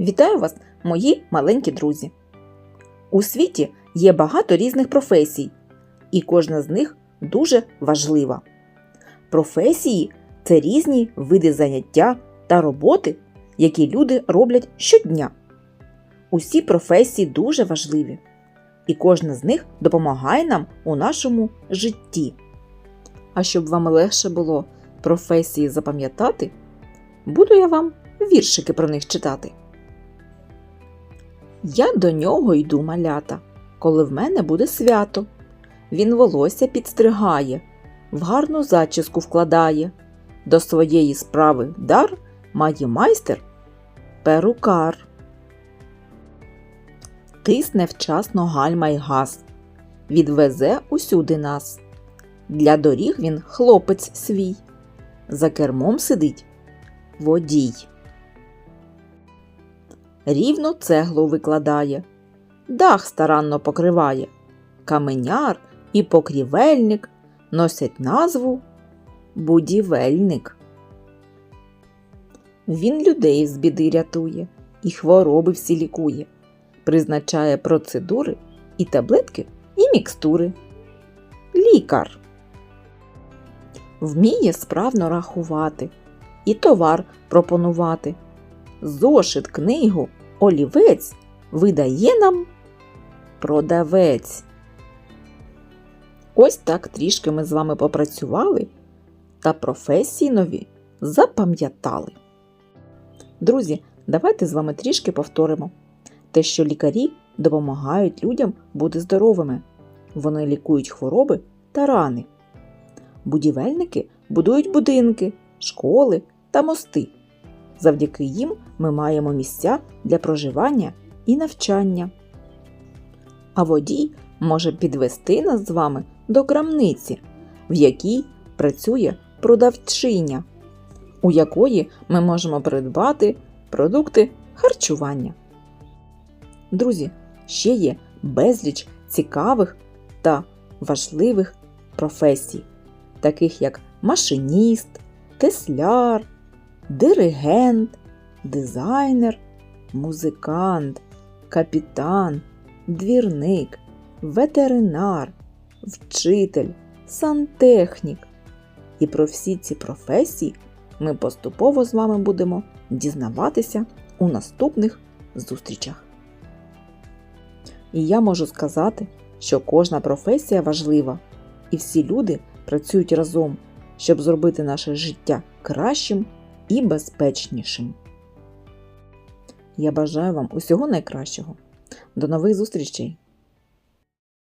Вітаю вас, мої маленькі друзі! У світі є багато різних професій, і кожна з них дуже важлива. Професії це різні види заняття та роботи, які люди роблять щодня. Усі професії дуже важливі, і кожна з них допомагає нам у нашому житті. А щоб вам легше було професії запам'ятати, буду я вам віршики про них читати. Я до нього йду малята, коли в мене буде свято. Він волосся підстригає, в гарну зачіску вкладає. До своєї справи дар має майстер перукар. Тисне вчасно гальма й газ, відвезе усюди нас. Для доріг він хлопець свій, за кермом сидить водій. Рівно цеглу викладає, дах старанно покриває, каменяр і покрівельник носять назву будівельник. Він людей з біди рятує і хвороби всі лікує, призначає процедури і таблетки, і мікстури. Лікар вміє справно рахувати і товар пропонувати. Зошит, книгу, олівець видає нам продавець. Ось так трішки ми з вами попрацювали та професії нові запам'ятали. Друзі, давайте з вами трішки повторимо те, що лікарі допомагають людям бути здоровими. Вони лікують хвороби та рани. Будівельники будують будинки, школи та мости. Завдяки їм ми маємо місця для проживання і навчання. А водій може підвести нас з вами до крамниці, в якій працює продавчиня, у якої ми можемо придбати продукти харчування. Друзі, ще є безліч цікавих та важливих професій, таких як машиніст, тесляр, диригент, дизайнер, музикант, капітан, двірник, ветеринар, вчитель, сантехнік. І про всі ці професії ми поступово з вами будемо дізнаватися у наступних зустрічах. І я можу сказати, що кожна професія важлива, і всі люди працюють разом, щоб зробити наше життя кращим і безпечнішим. Я бажаю вам усього найкращого. До нових зустрічей!